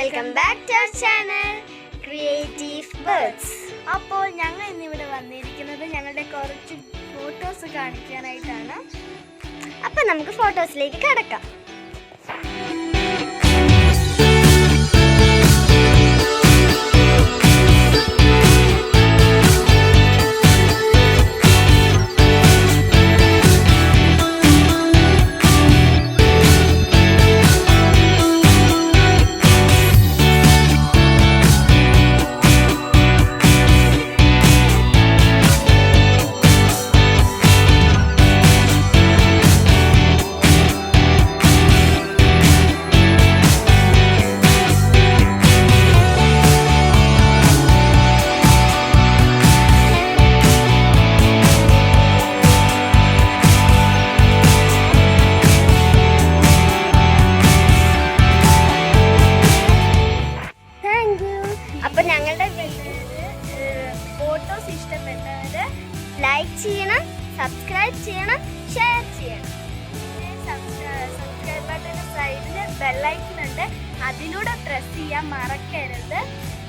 Welcome back to channel creative birds അപ്പോൾ ഞങ്ങൾ ഇന്നിവിടെ വന്നിരിക്കുന്നത് ഞങ്ങളുടെ കുറച്ച് ഫോട്ടോസ് കാണിക്കാനായിട്ടാണ്. അപ്പോൾ നമുക്ക് ഫോട്ടോസിലേക്ക് കടക്കാം. അപ്പൊ ഞങ്ങളുടെ ഫോട്ടോസ് ഇഷ്ടപ്പെട്ടവര് ലൈക്ക് ചെയ്യണം സബ്സ്ക്രൈബ് ചെയ്യണം ഷെയർ ചെയ്യണം. സബ്സ്ക്രൈബ് ബട്ടന്റെ സൈഡിൽ ബെല്ലൈക്കൺ ഉണ്ട്. അതിലൂടെ പ്രസ് ചെയ്യാൻ മറക്കരുത്.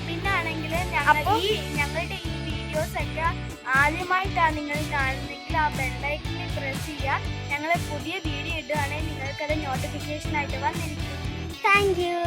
പിന്നാണെങ്കിൽ ഞങ്ങൾ ഈ ഞങ്ങളുടെ ഈ വീഡിയോസ് ഒക്കെ ആദ്യമായിട്ടാണ് നിങ്ങൾ കാണുന്നതെങ്കിൽ ആ ബെല്ലൈക്കണിൽ പ്രസ് ചെയ്യുക. ഞങ്ങൾ പുതിയ വീഡിയോ ഇടുകയാണെങ്കിൽ നിങ്ങൾക്കത് നോട്ടിഫിക്കേഷൻ ആയിട്ട് വന്നിരിക്കും. Thank you